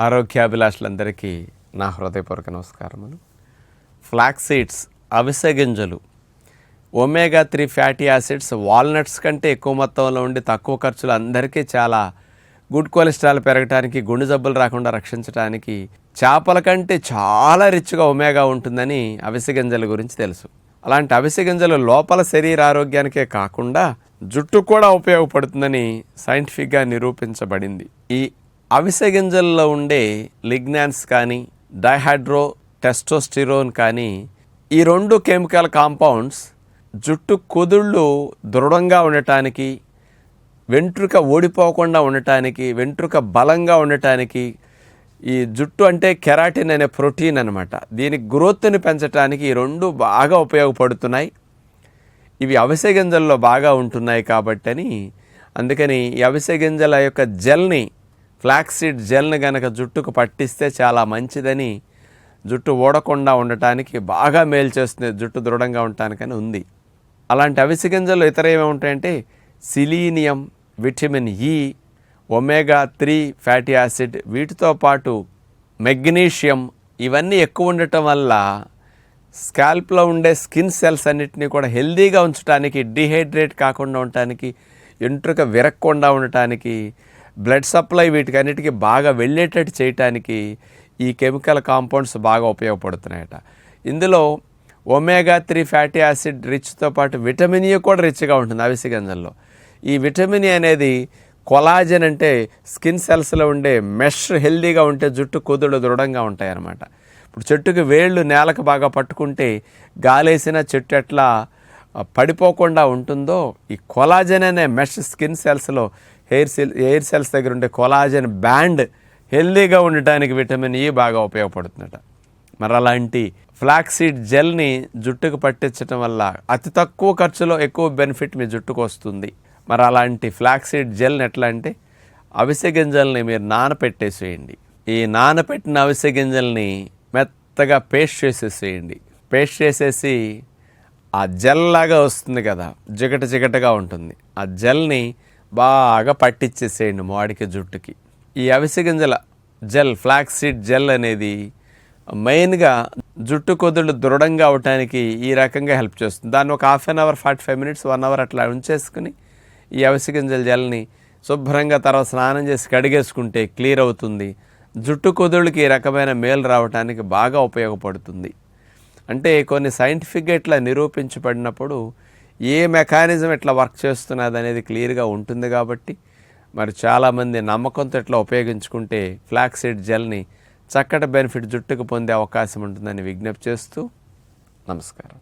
ఆరోగ్యాభిలాషులందరికీ నా హృదయపూర్వక నమస్కారములు. ఫ్లాక్ సీడ్స్ అవిసె గింజలు omega three fatty acids walnuts కంటే ఎక్కువ మొత్తంలో ఉండి తక్కువ ఖర్చులు అందరికీ చాలా గుడ్ కొలెస్ట్రాల్ పెరగడానికి గుండె జబ్బులు రాకుండా రక్షించడానికి చేపల కంటే చాలా రిచ్గా ఒమేగా ఉంటుందని అవిసె గింజల గురించి తెలుసు. అలాంటి అవిసె గింజలు లోపల శరీర ఆరోగ్యానికే కాకుండా జుట్టు కూడా ఉపయోగపడుతుందని సైంటిఫిక్గా నిరూపించబడింది. ఈ అవిసె గింజల్లో ఉండే లిగ్నాన్స్ కానీ డైహైడ్రో టెస్టోస్టిరోన్ కానీ ఈ రెండు కెమికల్ కాంపౌండ్స్ జుట్టు కుదుళ్ళు దృఢంగా ఉండటానికి వెంట్రుక ఓడిపోకుండా ఉండటానికి వెంట్రుక బలంగా ఉండటానికి ఈ జుట్టు అంటే కెరాటిన్ అనే ప్రోటీన్ అనమాట దీని గ్రోత్ని పెంచడానికి ఈ రెండు బాగా ఉపయోగపడుతున్నాయి. ఇవి అవిసె గింజల్లో బాగా ఉంటున్నాయి కాబట్టి అని అందుకని ఈ అవిసె గింజల యొక్క జెల్ని ఫ్లాక్సీడ్ జెల్ని గనక జుట్టుకు పట్టిస్తే చాలా మంచిదని జుట్టు ఊడకుండా ఉండటానికి బాగా మేలు చేస్తుంది జుట్టు దృఢంగా ఉండటానికని ఉంది. అలాంటి అవిసె గింజలు ఇతర ఏమేమి ఉంటాయంటే selenium vitamin E omega three fatty acid. వీటితో పాటు మెగ్నీషియం ఇవన్నీ ఎక్కువ ఉండటం వల్ల స్కాల్ప్లో ఉండే స్కిన్ సెల్స్ అన్నిటినీ కూడా హెల్దీగా ఉంచడానికి డిహైడ్రేట్ కాకుండా ఉండటానికి ఎంట్రుక విరక్కుండా ఉండటానికి బ్లడ్ సప్లై వీటికన్నిటికీ బాగా వెళ్ళేటట్టు చేయటానికి ఈ కెమికల్ కాంపౌండ్స్ బాగా ఉపయోగపడుతున్నాయట. ఇందులో ఒమేగా త్రీ ఫ్యాటీ యాసిడ్ రిచ్తో పాటు విటమిన్ ఏ కూడా రిచ్గా ఉంటుంది అవిసి గింజల్లో ఈ విటమిన్ ఏ అనేది కొలాజన్ అంటే స్కిన్ సెల్స్లో ఉండే మెష్ హెల్దీగా ఉంటే జుట్టు కుదుళ్ళు దృఢంగా ఉంటాయి అన్నమాట ఇప్పుడు చెట్టుకి వేళ్ళు నేలకు బాగా పట్టుకుంటే గాలేసిన చెట్టు ఎట్లా పడిపోకుండా ఉంటుందో ఈ కొలాజన్ అనే మెష్ స్కిన్ సెల్స్లో హెయిర్ సెల్ హెయిర్ సెల్స్ దగ్గర ఉండే కొలాజన్ బ్యాండ్ హెల్దీగా ఉండటానికి విటమిన్ ఈ బాగా ఉపయోగపడుతుందట. మరి అలాంటి ఫ్లాక్సీడ్ జెల్ని జుట్టుకు పట్టించడం వల్ల అతి తక్కువ ఖర్చులో ఎక్కువ బెనిఫిట్ మీ జుట్టుకు వస్తుంది. మరి అలాంటి ఫ్లాక్సీడ్ జెల్ని ఎట్లా అంటే అవిసె గింజల్ని మీరు నానపెట్టేసేయండి. ఈ నానపెట్టిన అవిసె గింజల్ని మెత్తగా పేస్ట్ చేసేసేయండి. పేస్ట్ చేసేసి ఆ జెల్ లాగా వస్తుంది కదా జిగట జిగటగా ఉంటుంది. ఆ జెల్ని బాగా పట్టించేసేయండి మాడికి జుట్టుకి. ఈ అవిసె గింజల జెల్ ఫ్లాక్సీడ్ జెల్ అనేది మెయిన్గా జుట్టు కొద్దులు దృఢంగా అవటానికి ఈ రకంగా హెల్ప్ చేస్తుంది. దాన్ని ఒక half an hour forty five minutes one hour అట్లా ఉంచేసుకుని ఈ అవిసె గింజల జెల్ని శుభ్రంగా తర్వాత స్నానం చేసి కడిగేసుకుంటే క్లియర్ అవుతుంది. జుట్టు కొదుళ్ళకి ఈ రకమైన మేలు రావటానికి బాగా ఉపయోగపడుతుంది. అంటే కొన్ని సైంటిఫిక్గా ఇట్లా నిరూపించబడినప్పుడు ఏ మెకానిజం ఇట్లా వర్క్ చేస్తున్నది అనేది క్లియర్గా ఉంటుంది కాబట్టి మరి చాలామంది నమ్మకంతో ఇట్లా ఉపయోగించుకుంటే ఫ్లాక్సీడ్ జెల్ని చక్కటి బెనిఫిట్ జుట్టుకు పొందే అవకాశం ఉంటుందని విజ్ఞప్తి చేస్తూ నమస్కారం.